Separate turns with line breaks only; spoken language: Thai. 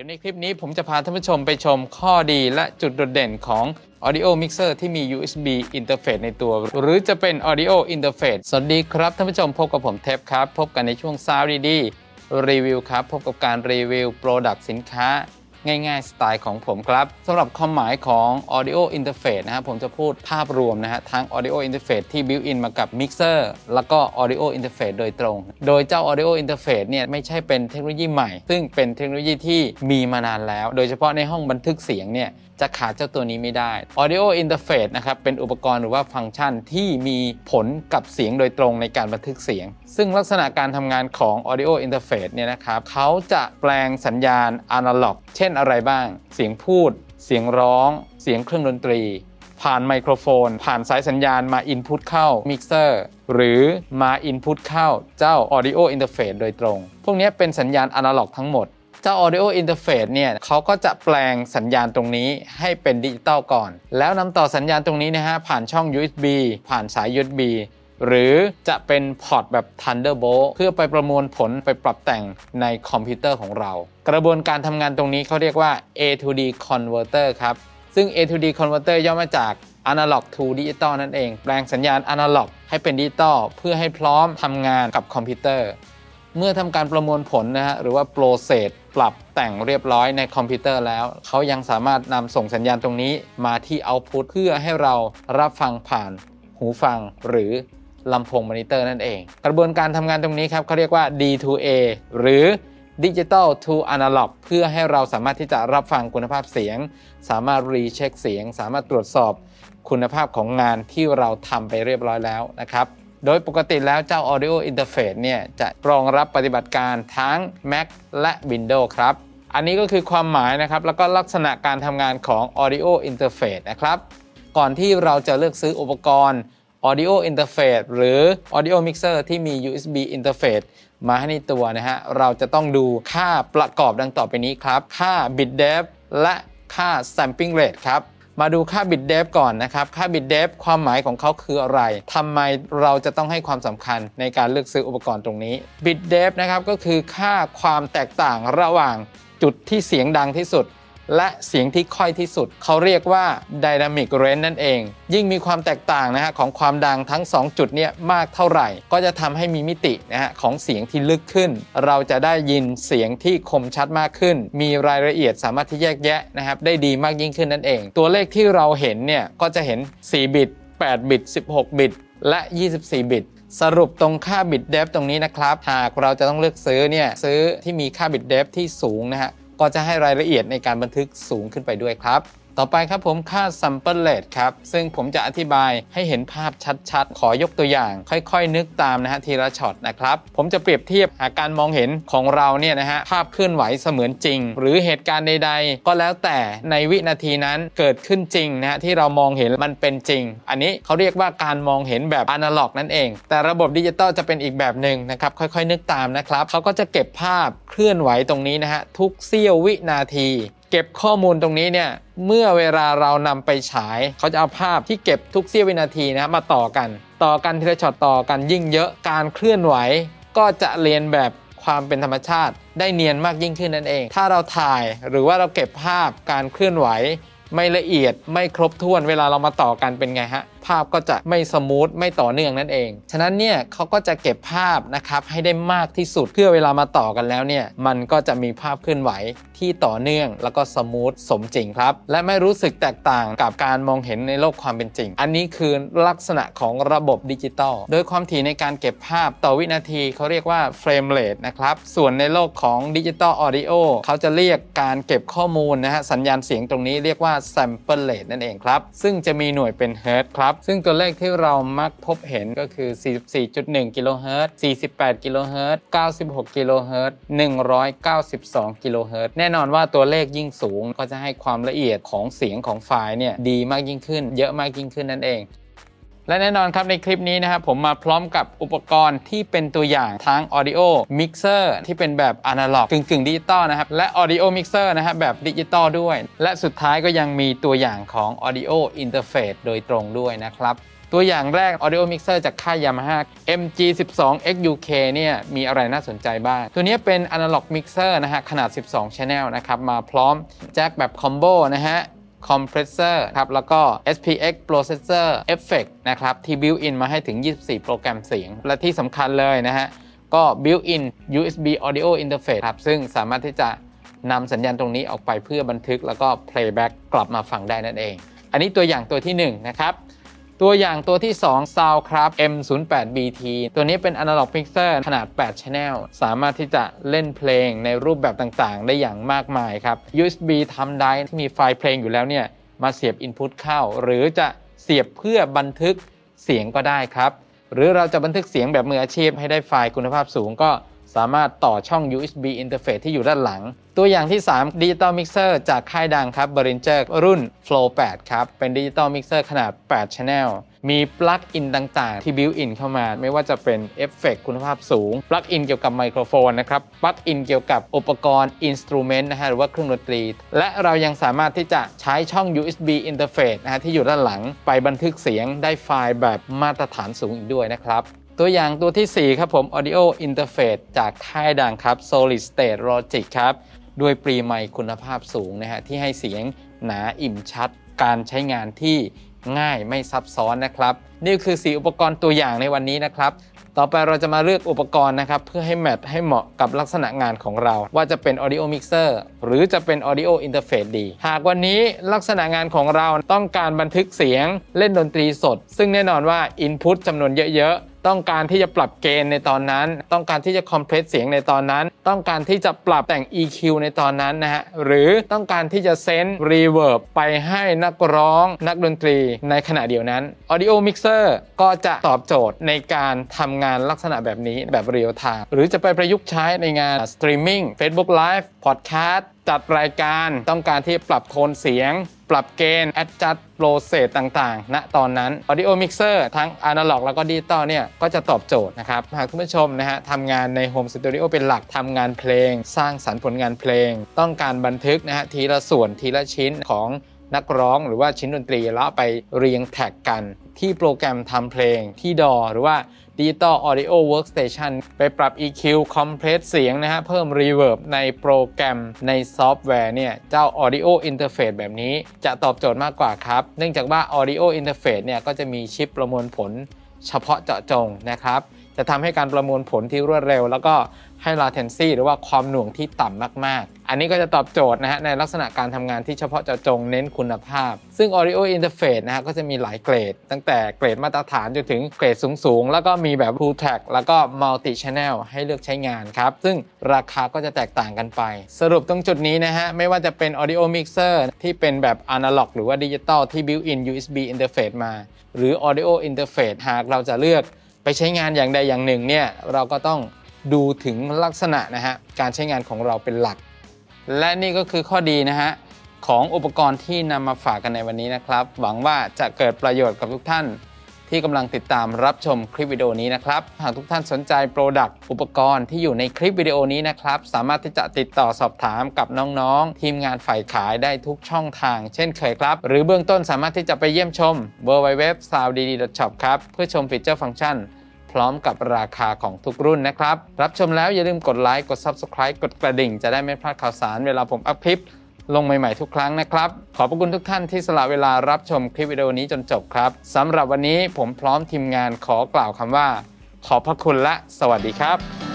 ดี๋ยวในคลิปนี้ผมจะพาท่านผู้ชมไปชมข้อดีและจุดโดดเด่นของ Audio Mixer ที่มี USB Interface ในตัว หรือจะเป็น Audio Interface สวัสดีครับท่านผู้ชมพบกับผมเทปครับ พบกันในช่วงซาวดีดีรีวิวครับ พบกับการรีวิวโปรดักต์สินค้า ง่ายๆ สไตล์ของผมครับสำหรับความหมายของ Audio Interface นะครับผมจะพูดภาพรวมนะฮะทั้ง Audio Interface ที่ built in มากับ Mixer แล้วก็ Audio Interface โดยตรง โดยเจ้า Audio Interface เนี่ยไม่ใช่เป็นเทคโนโลยีใหม่ ซึ่งเป็นเทคโนโลยีที่มีมานานแล้ว โดยเฉพาะในห้องบันทึกเสียงเนี่ย จะขาดเจ้าตัวนี้ไม่ได้ Audio Interface นะครับ เป็นอุปกรณ์หรือว่าฟังก์ชันที่มีผลกับเสียงโดยตรงในการบันทึกเสียง ซึ่งลักษณะการทำงานของ Audio Interface เนี่ยนะครับเขาจะแปลงสัญญาณอนาล็อก เช่นอะไรบ้าง เสียงพูด เสียงร้อง เสียงเครื่องดนตรี ผ่านไมโครโฟน ผ่านสายสัญญาณมาอินพุตเข้ามิกเซอร์หรือมาอินพุตเข้าเจ้า Audio Interface โดยตรง พวกนี้เป็นสัญญาณอนาล็อกทั้งหมด เจ้า Audio Interface เนี่ยเขาก็จะแปลงสัญญาณตรงนี้ให้เป็นดิจิตอลก่อน แล้วนำต่อสัญญาณตรงนี้นะฮะผ่านช่อง USB ผ่านสาย USB หรือจะเป็นพอร์ตแบบ Thunderbolt เพื่อไปประมวลผลไปปรับแต่งในคอมพิวเตอร์ของเรา กระบวนการทำงานตรงนี้เขาเรียกว่า A to D converter ครับ ซึ่ง A to D converter ย่อมาจาก Analog to Digital นั่นเอง แปลงสัญญาณ Analog ให้เป็นดิจิตอลเพื่อให้พร้อมทำงานกับคอมพิวเตอร์ เมื่อทำการประมวลผลนะฮะหรือว่าโปรเซส ปรับแต่งเรียบร้อยในคอมพิวเตอร์แล้ว เขายังสามารถนำส่งสัญญาณตรงนี้มาที่เอาพุตเพื่อให้เรารับฟังผ่านหูฟังหรือลำโพงมอนิเตอร์นั่นเอง กระบวนการทำงานตรงนี้ครับเขาเรียกว่า D2A หรือ Digital to Analog เพื่อให้เราสามารถที่จะรับฟังคุณภาพเสียง สามารถรีเช็คเสียง สามารถตรวจสอบคุณภาพของงานที่เราทำไปเรียบร้อยแล้วนะครับ โดยปกติแล้วเจ้า Audio Interface เนี่ยจะรองรับปฏิบัติการทั้ง Mac และ Windows ครับ อันนี้ก็คือความหมายนะครับ แล้วก็ลักษณะการทำงานของ Audio Interface นะครับ ก่อนที่เราจะเลือกซื้ออุปกรณ์ Audio Interface หรือ Audio Mixer ที่มี USB Interface มาให้ในตัวนะฮะ เราจะต้องดูค่าประกอบดังต่อไปนี้ครับ ค่า Bit Depth และค่า Sampling Rate ครับ มาดูค่าบิตเดฟก่อนนะครับ ค่าบิตเดฟความหมายของเขาคืออะไรทำไมเราจะต้องให้ความสำคัญในการเลือกซื้ออุปกรณ์ตรงนี้บิตเดฟนะครับก็คือค่าความแตกต่างระหว่างจุดที่เสียงดังที่สุด และเสียงที่ค่อยที่สุด เขาเรียกว่า Dynamic Range นั่นเอง ยิ่งมีความแตกต่างนะฮะของความดังทั้ง 2 จุดเนี่ยมากเท่าไหร่ ก็จะทำให้มีมิตินะฮะของเสียงที่ลึกขึ้น เราจะได้ยินเสียงที่คมชัดมากขึ้น มีรายละเอียดสามารถที่แยกแยะนะครับได้ดีมากยิ่งขึ้นนั่นเอง ตัวเลขที่เราเห็นเนี่ยก็จะเห็น 4 บิต 8 บิต 16 บิต และ 24 บิตสรุปตรงค่าบิตเดฟตรงนี้นะครับ หากเราจะต้องเลือกซื้อเนี่ยซื้อที่มีค่าบิตเดฟที่สูงนะฮะ ก็จะให้รายละเอียดในการบันทึกสูงขึ้นไปด้วยครับ ต่อไปครับผมค่า sample rate ครับ ซึ่งผมจะอธิบายให้เห็นภาพชัดๆ ขอยกตัวอย่าง ค่อยๆ นึกตามนะฮะทีละช็อตนะครับ ผมจะเปรียบเทียบหาการมองเห็นของเราเนี่ยนะฮะภาพเคลื่อนไหวเสมือนจริง หรือเหตุการณ์ใด ๆ ก็แล้วแต่ในวินาทีนั้นเกิดขึ้นจริงนะฮะที่เรามองเห็นมันเป็นจริง อันนี้เขาเรียกว่าการมองเห็นแบบอนาล็อกนั่นเอง แต่ระบบดิจิตอลจะเป็นอีกแบบหนึ่งนะครับค่อยๆ นึกตามนะครับเขาก็จะเก็บภาพเคลื่อนไหวตรงนี้นะฮะทุกเสี้ยววินาที เก็บข้อมูลตรงนี้เนี่ยเมื่อเวลาเรานำไปฉาย เขาจะเอาภาพที่เก็บทุกเสี้ยววินาทีนะมาต่อกัน ต่อกันทีละช็อตต่อกันยิ่งเยอะการเคลื่อนไหว ก็จะเรียนแบบความเป็นธรรมชาติ ได้เนียนมากยิ่งขึ้นนั่นเอง ถ้าเราถ่ายหรือว่าเราเก็บภาพการเคลื่อนไหว ไม่ละเอียดไม่ครบถ้วนเวลาเรามาต่อกันเป็นไงฮะภาพก็จะไม่สมูทไม่ต่อเนื่องนั่นเอง ฉะนั้นเนี่ยเขาก็จะเก็บภาพนะครับให้ได้มากที่สุดเพื่อเวลามาต่อกันแล้วเนี่ยมันก็จะมีภาพเคลื่อนไหวที่ต่อเนื่อง แล้วก็สมูทสมจริงครับ และไม่รู้สึกแตกต่างกับการมองเห็นในโลกความเป็นจริง อันนี้คือลักษณะของระบบดิจิตอลโดยความถี่ในการเก็บภาพต่อวินาทีเขาเรียกว่าเฟรมเรทนะครับส่วนในโลกของดิจิตอลออดิโอเขาจะเรียกการเก็บข้อมูลนะฮะสัญญาณเสียงตรงนี้เรียกว่า sample rate นั่นเองครับซึ่งจะมีหน่วยเป็นเฮิร์ตครับซึ่งตัวเลขที่เรามักพบเห็นก็คือ 44.1 กิโลเฮิรตซ์ 48 กิโลเฮิรตซ์ 96 กิโลเฮิรตซ์ 192 กิโลเฮิรตซ์ แน่นอนว่าตัวเลขยิ่งสูงก็จะให้ความละเอียดของเสียงของไฟล์เนี่ยดีมากยิ่งขึ้น เยอะมากยิ่งขึ้นนั่นเอง และแน่นอนครับในคลิปนี้นะครับผมมาพร้อมกับอุปกรณ์ที่เป็นตัวอย่างทั้ง Audio Mixer ที่เป็นแบบอนาล็อกกึ่งกึ่งดิจิตอลนะครับ และ Audio Mixer นะครับแบบดิจิตอลด้วย และสุดท้ายก็ยังมีตัวอย่างของ Audio Interface โดยตรงด้วยนะครับตัวอย่างแรก Audio Mixer จากค่าย Yamaha MG12 XUK เนี่ยมีอะไรน่าสนใจบ้าง ตัวนี้เป็น Analog Mixer นะฮะ ขนาด 12 Channel นะครับ มาพร้อมแจ็คแบบคอมโบนะฮะ คอมเพรสเซอร์ครับแล้วก็ SPX Processor Effect นะครับที่ built in มาให้ถึง 24 โปรแกรมเสียง และที่สำคัญเลยนะฮะ ก็ built in USB Audio Interface ครับ ซึ่งสามารถที่จะนำสัญญาณตรงนี้ออกไปเพื่อบันทึกแล้วก็ playback กลับมาฟังได้นั่นเอง อันนี้ตัวอย่างตัวที่ 1 นะครับ ตัวอย่างตัวที่ 2 Soundcraft M08BT ตัวนี้เป็น Analog Mixer ขนาด 8 Channel สามารถที่จะเล่นเพลงในรูปแบบต่างๆ ได้อย่างมากมายครับ USB ทำได้ที่มีไฟล์เพลงอยู่แล้วเนี่ย มาเสียบ Input เข้า หรือจะเสียบเพื่อบันทึกเสียงก็ได้ครับ หรือเราจะบันทึกเสียงแบบมืออาชีพให้ได้ไฟล์คุณภาพสูงก็ สามารถต่อช่อง USB interface ที่อยู่ด้านหลัง ตัวอย่างที่ 3 Digital Mixer จากค่ายดังครับ Behringer รุ่น Flow 8 ครับ เป็น Digital Mixer ขนาด 8 Channel มีปลั๊กอินต่างๆ ที่ built in เข้ามา ไม่ว่าจะเป็นเอฟเฟกคุณภาพสูง ปลั๊กอินเกี่ยวกับไมโครโฟนนะครับ ปลั๊กอินเกี่ยวกับอุปกรณ์อินสตูเมนต์นะฮะหรือว่าเครื่องดนตรี และเรายังสามารถที่จะใช้ช่อง USB interface นะฮะที่อยู่ด้านหลังไปบันทึกเสียงได้ไฟล์แบบมาตรฐานสูงอีกด้วยนะครับ ตัวอย่างตัวที่ 4 ครับผม Audio Interface จากค่ายดังครับ Solid State Logic ครับ ด้วยปรีไมค์คุณภาพสูงนะฮะ ที่ให้เสียงหนาอิ่มชัด การใช้งานที่ง่ายไม่ซับซ้อนนะครับ นี่คือ 4 อุปกรณ์ตัวอย่างในวันนี้นะครับ ต่อไปเราจะมาเลือกอุปกรณ์นะครับ เพื่อให้แมทให้เหมาะกับลักษณะงานของเรา ว่าจะเป็น Audio Mixer หรือจะเป็น Audio Interface ดี หากวันนี้ลักษณะงานของเราต้องการบันทึกเสียงเล่นดนตรีสด ซึ่งแน่นอนว่า Input จำนวนเยอะๆ ต้องการที่จะปรับเกณฑ์ในตอนนั้น ต้องการที่จะคอมเพรสเสียงในตอนนั้น ต้องการที่จะปรับแต่ง EQ ในตอนนั้นนะฮะ หรือต้องการที่จะเซนส์รีเวิร์บไปให้นักร้องนักดนตรีในขณะเดียวนั้น Audio Mixer ก็จะตอบโจทย์ในการทำงานลักษณะแบบนี้แบบเรียลไทม์หรือจะไปประยุกต์ใช้ในงานสตรีมมิ่ง Facebook Live Podcast จัดรายการต้องการที่ปรับโทนเสียง ปรับเกณฑ์ adjust process ต่างๆณตอนนั้น audio mixer ทั้ง analog แล้วก็ดิจิตอลเนี่ย ก็จะตอบโจทย์นะครับ หากคุณผู้ชมนะฮะทำงานใน home studio เป็นหลักทำงานเพลง สร้างสรรค์ผลงานเพลง ต้องการบันทึกนะฮะทีละส่วนทีละชิ้นของ นักร้องหรือว่าชิ้นดนตรีแล้วไปเรียงแท็กกัน ที่โปรแกรมทำเพลงที่ดอหรือว่า Digital Audio Workstation ไปปรับ EQ Compress เสียงนะฮะ เพิ่ม Reverb ในโปรแกรมในซอฟต์แวร์เนี่ย เจ้า Audio Interface แบบนี้จะตอบโจทย์มากกว่าครับ เนื่องจากว่า Audio Interface เนี่ย ก็จะมีชิปประมวลผลเฉพาะเจาะจงนะครับ จะทำให้การประมวลผลที่รวดเร็ว แล้วก็ให้ latency หรือว่าความหน่วงที่ต่ำมาก ๆ อันนี้ก็จะตอบโจทย์นะฮะในลักษณะการทำงานที่เฉพาะเจาะจงเน้นคุณภาพ ซึ่ง audio interface นะฮะก็จะมีหลายเกรด ตั้งแต่เกรดมาตรฐานจนถึงเกรดสูง ๆ แล้วก็มีแบบ full track แล้วก็ multi channel ให้เลือกใช้งานครับ ซึ่งราคาก็จะแตกต่างกันไป สรุปตรงจุดนี้นะฮะไม่ว่าจะเป็น audio mixer ที่เป็นแบบ analog หรือว่า digital ที่ built in USB interface มา หรือ audio interface หากเราจะเลือก ไปใช้งานอย่างใดอย่างหนึ่งเนี่ยเราก็ต้องดูถึงลักษณะนะฮะการใช้งานของเราเป็นหลัก และนี่ก็คือข้อดีนะฮะของอุปกรณ์ที่นำมาฝากกันในวันนี้นะครับ หวังว่าจะเกิดประโยชน์กับทุกท่าน ที่กำลังติดตามรับชมคลิปวิดีโอนี้นะครับ หากทุกท่านสนใจโปรดักต์อุปกรณ์ที่อยู่ในคลิปวิดีโอนี้นะครับ สามารถที่จะติดต่อสอบถามกับน้องๆ ทีมงานฝ่ายขายได้ทุกช่องทาง เช่นเคยครับ หรือเบื้องต้นสามารถที่จะไปเยี่ยมชม w w w s o u d d s h o p ครับเพื่อชมฟีเจอร์ฟังก์ชัน พร้อมกับราคาของทุกรุ่นนะครับ รับชมแล้วอย่าลืมกดไลค์กด Subscribe กดกระดิ่ง จะได้ไม่พลาดข่าวสารเวลาผมอัพคลิป ลงใหม่ๆทุกครั้งนะครับ ขอบพระคุณทุกท่านที่สละเวลารับชมคลิปวิดีโอนี้จนจบครับสำหรับวันนี้ผมพร้อมทีมงานขอกล่าวคำว่า ขอบพระคุณและสวัสดีครับ